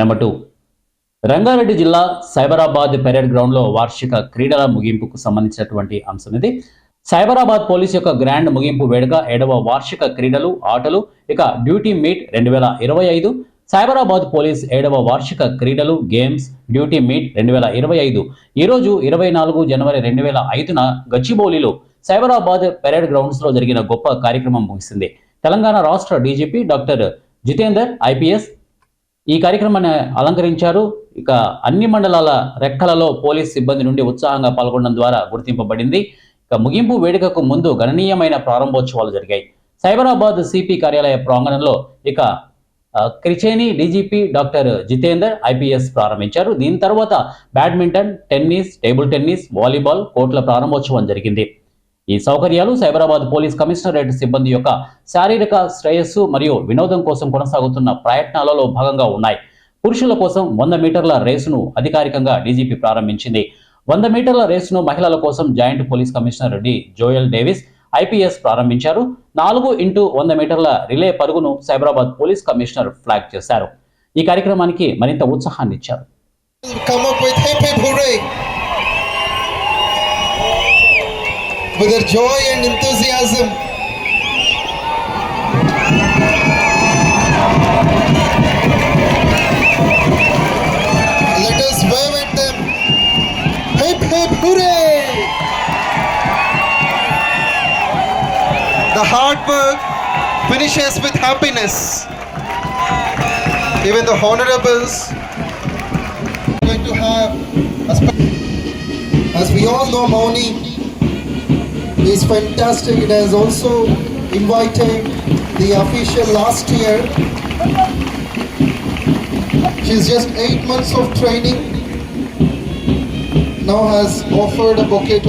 Number two. Rangareddy జిల్లా Cyberabad parade గ్రౌండ్లో వార్షిక క్రీడల ముగింపుకు సంబంధించినటువంటి అంశం ఇది. సైబరాబాద్ పోలీస్ యొక్క గ్రాండ్ ముగింపు వేడుక ఏడవ వార్షిక క్రీడలు ఆటలు ఇక డ్యూటీ మీట్ రెండు వేల ఇరవై ఐదు. సైబరాబాద్ పోలీస్ ఏడవ వార్షిక క్రీడలు గేమ్స్ డ్యూటీ మీట్ రెండు వేల ఇరవై ఐదు. ఈరోజు ఇరవై నాలుగు జనవరి రెండు వేల ఐదున గచ్చిబౌలిలో సైబరాబాద్ పెరేడ్ గ్రౌండ్స్లో జరిగిన గొప్ప కార్యక్రమం ముగిసింది. తెలంగాణ రాష్ట్ర డీజీపీ డాక్టర్ జితేందర్ ఐపీఎస్ ఈ కార్యక్రమాన్ని అలంకరించారు. ఇక అన్ని మండలాల రెక్కలలో పోలీస్ సిబ్బంది నుండి ఉత్సాహంగా పాల్గొనడం ద్వారా గుర్తింపబడింది. ఇక ముగింపు వేడుకకు ముందు గణనీయమైన ప్రారంభోత్సవాలు జరిగాయి. సైబరాబాద్ సిపి కార్యాలయ ప్రాంగణంలో ఇక క్రిచేని డీజీపీ డాక్టర్ జితేందర్ ఐపీఎస్ ప్రారంభించారు. దీని తర్వాత badminton tennis table tennis volleyball కోర్టుల ప్రారంభోత్సవం జరిగింది. ఈ సౌకర్యాలు సైబరాబాద్ పోలీస్ కమిషనరేట్ సిబ్బంది యొక్క శారీరక శ్రేయస్సు మరియు వినోదం కోసం కొనసాగుతున్న ప్రయత్నాలలో భాగంగా ఉన్నాయి. పురుషుల కోసం వంద మీటర్ల రేసును అధికారికంగా డీజీపీ ప్రారంభించింది. వంద మీటర్ల రేసును మహిళల కోసం joint police commissioner D. Joel Davis IPS ప్రారంభించారు. నాలుగు ఇంటూ వంద మీటర్ల రిలే పరుగును సైబరాబాద్ పోలీస్ కమిషనర్ ఫ్లాగ్ చేశారు. ఈ కార్యక్రమానికి మరింత ఉత్సాహాన్ని ఇచ్చారు with their joy and enthusiasm. Let us wave at them. Hip hip hooray! The hard work finishes with happiness. Even the honorables going to have as we all know Moni is fantastic. It has also invited the official last year. She's just eight months of training. Now has offered a bouquet